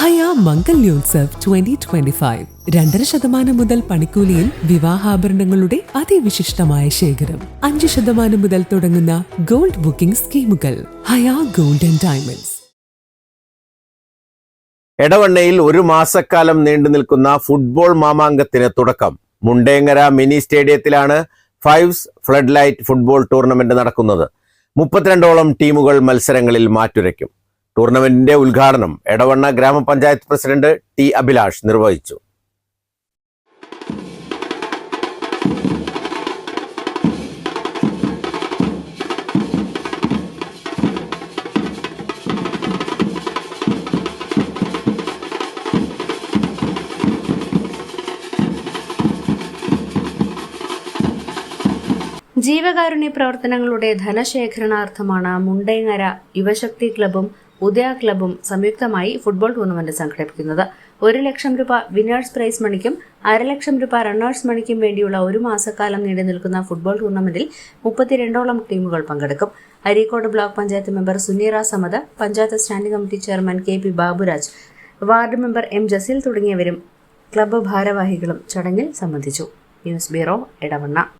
ഹയ മംഗല്യോത്സവ് twenty twenty five രണ്ടര ശതമാനം മുതൽ പണിക്കൂലിയിൽ വിവാഹാഭരണങ്ങളുടെ അതിവിശിഷ്ടമായ ശേഖരം. അഞ്ച് ശതമാനം മുതൽ തുടങ്ങുന്ന ഗോൾഡ് ബുക്കിംഗ് സ്കീമുകൾ. ഹയാ ഗോൾഡൻ ഡയമണ്ട്സ്. എടവണ്ണയിൽ ഒരു മാസക്കാലം നീണ്ടു നിൽക്കുന്ന ഫുട്ബോൾ മാമാങ്കത്തിന് തുടക്കം. മുണ്ടേങ്ങര മിനി സ്റ്റേഡിയത്തിലാണ് fives flood light football tournament നടക്കുന്നത്. മുപ്പത്തിരണ്ടോളം ടീമുകൾ മത്സരങ്ങളിൽ മാറ്റുരയ്ക്കും. ടൂർണമെന്റിന്റെ ഉദ്ഘാടനം എടവണ്ണ ഗ്രാമപഞ്ചായത്ത് പ്രസിഡന്റ് ടി അഭിലാഷ് നിർവഹിച്ചു. ജീവകാരുണ്യ പ്രവർത്തനങ്ങളുടെ ധനശേഖരണാർത്ഥമാണ് മുണ്ടേങ്ങര യുവശക്തി ക്ലബും ഉദയ ക്ലബും സംയുക്തമായി ഫുട്ബോൾ ടൂർണമെന്റ് സംഘടിപ്പിക്കുന്നത്. ഒരു ലക്ഷം രൂപ വിന്നേഴ്സ് പ്രൈസ് മണിക്കും അരലക്ഷം രൂപ റണ്ണേഴ്സ് മണിക്കും വേണ്ടിയുള്ള ഒരു മാസക്കാലം നീണ്ടു നിൽക്കുന്ന ഫുട്ബോൾ ടൂർണമെന്റിൽ മുപ്പത്തിരണ്ടോളം ടീമുകൾ പങ്കെടുക്കും. Areekode block panchayat member Suneera Samad panchayat standing committee chairman K P Baburaj ward member M Jaseel തുടങ്ങിയവരും ക്ലബ്ബ് ഭാരവാഹികളും ചടങ്ങിൽ സംബന്ധിച്ചു. News bureau Edavanna.